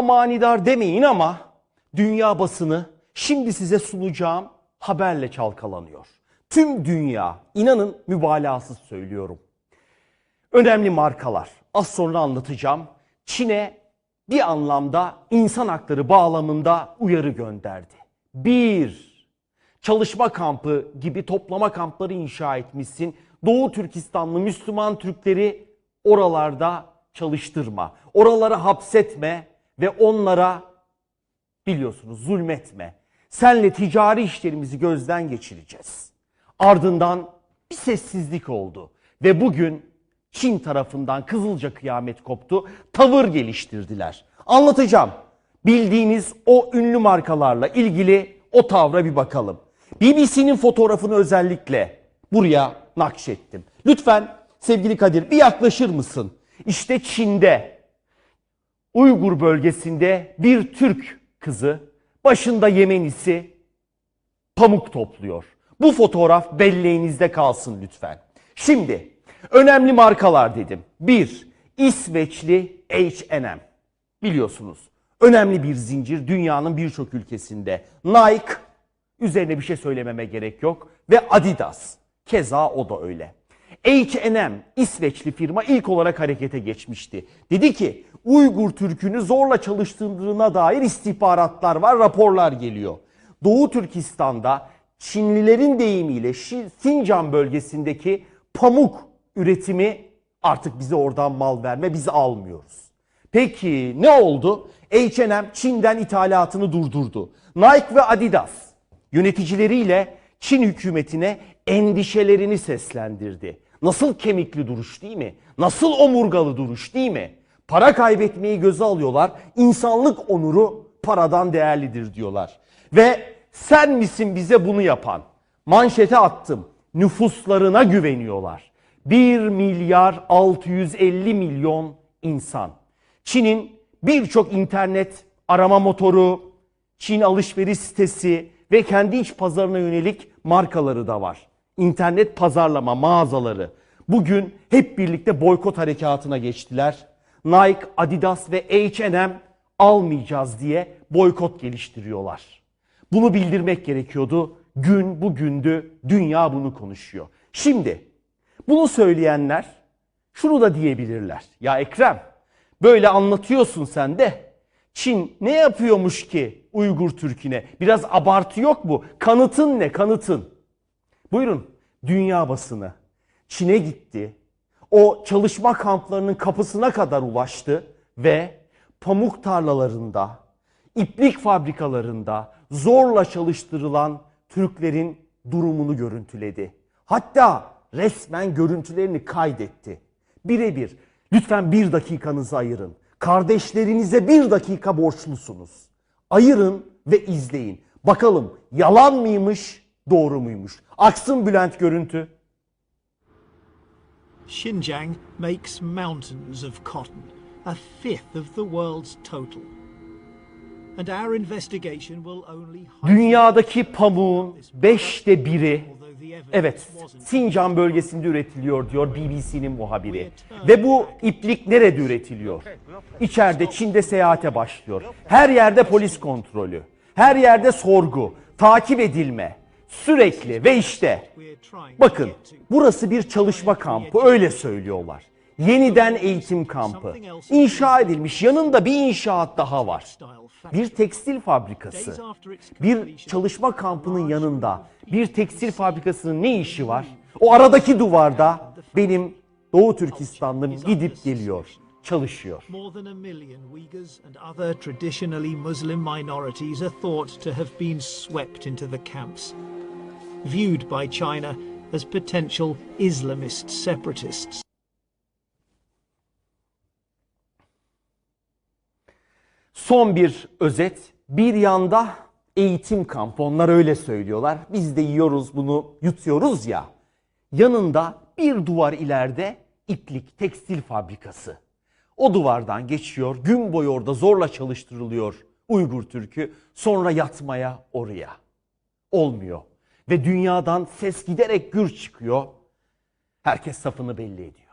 manidar demeyin ama dünya basını şimdi size sunacağım haberle çalkalanıyor. Tüm dünya inanın mübalağasız söylüyorum. Önemli markalar az sonra anlatacağım. Çin'e bir anlamda insan hakları bağlamında uyarı gönderdi. Bir, çalışma kampı gibi toplama kampları inşa etmişsin. Doğu Türkistanlı Müslüman Türkleri oralarda çalıştırma. Oraları hapsetme ve onlara biliyorsunuz zulmetme. Senle ticari işlerimizi gözden geçireceğiz. Ardından bir sessizlik oldu ve bugün Çin tarafından Kızılca kıyamet koptu. Tavır geliştirdiler. Anlatacağım. Bildiğiniz o ünlü markalarla ilgili o tavra bir bakalım. BBC'nin fotoğrafını özellikle buraya nakşettim. Lütfen sevgili Kadir bir yaklaşır mısın? İşte Çin'de Uygur bölgesinde bir Türk kızı başında Yemenisi pamuk topluyor. Bu fotoğraf belleğinizde kalsın lütfen. Şimdi önemli markalar dedim. Bir, İsveçli H&M. Biliyorsunuz önemli bir zincir dünyanın birçok ülkesinde. Nike, üzerine bir şey söylememe gerek yok. Ve Adidas, keza o da öyle. H&M İsveçli firma ilk olarak harekete geçmişti. Dedi ki Uygur Türk'ünü zorla çalıştırdığına dair istihbaratlar var, raporlar geliyor. Doğu Türkistan'da Çinlilerin deyimiyle Sincan bölgesindeki pamuk üretimi artık bize oradan mal verme, biz almıyoruz. Peki ne oldu? H&M Çin'den ithalatını durdurdu. Nike ve Adidas yöneticileriyle Çin hükümetine endişelerini seslendirdi. Nasıl kemikli duruş değil mi? Nasıl omurgalı duruş değil mi? Para kaybetmeyi göze alıyorlar. İnsanlık onuru paradan değerlidir diyorlar. Ve sen misin bize bunu yapan? Manşete attım. Nüfuslarına güveniyorlar. 1 milyar 650 milyon insan. Çin'in birçok internet arama motoru, Çin alışveriş sitesi ve kendi iç pazarına yönelik markaları da var. İnternet pazarlama mağazaları. Bugün hep birlikte boykot harekatına geçtiler. Nike, Adidas ve H&M almayacağız diye boykot geliştiriyorlar. Bunu bildirmek gerekiyordu. Gün bugündü. Dünya bunu konuşuyor. Şimdi bunu söyleyenler şunu da diyebilirler. Ya Ekrem böyle anlatıyorsun sen de. Çin ne yapıyormuş ki Uygur Türk'üne? Biraz abartı yok mu? Kanıtın ne kanıtın? Buyurun dünya basını Çin'e gitti. O çalışma kamplarının kapısına kadar ulaştı ve pamuk tarlalarında, iplik fabrikalarında zorla çalıştırılan Türklerin durumunu görüntüledi. Hatta resmen görüntülerini kaydetti. Birebir lütfen bir dakikanızı ayırın. Kardeşlerinize bir dakika borçlusunuz. Ayırın ve izleyin. Bakalım yalan mıymış, doğru muymuş? Aksın Bülent görüntü. Xinjiang makes mountains of cotton, a fifth of the world's total. And our investigation will only Dünyadaki pamuğun beşte biri evet Sincan bölgesinde üretiliyor diyor BBC'nin muhabiri. Ve bu iplik nerede üretiliyor? İçeride Çin'de seyahate başlıyor. Her yerde polis kontrolü. Her yerde sorgu, takip edilme. Sürekli ve işte bakın burası bir çalışma kampı öyle söylüyorlar. Yeniden eğitim kampı. İnşa edilmiş yanında bir inşaat daha var. Bir tekstil fabrikası. Bir çalışma kampının yanında bir tekstil fabrikasının ne işi var? O aradaki duvarda benim Doğu Türkistanlım gidip geliyor, çalışıyor. More than a million Uyghurs and other traditionally Muslim minorities are thought to have been swept into the camps, viewed by China as potential Islamist separatists. Son bir özet. Bir yanda eğitim kampı. Onlar öyle söylüyorlar. Biz de yiyoruz bunu, yutuyoruz ya. Yanında bir duvar ileride iplik tekstil fabrikası. O duvardan geçiyor. Gün boyu orada zorla çalıştırılıyor Uygur Türk'ü. Sonra yatmaya oraya. Olmuyor. Ve dünyadan ses giderek gür çıkıyor. Herkes safını belli ediyor.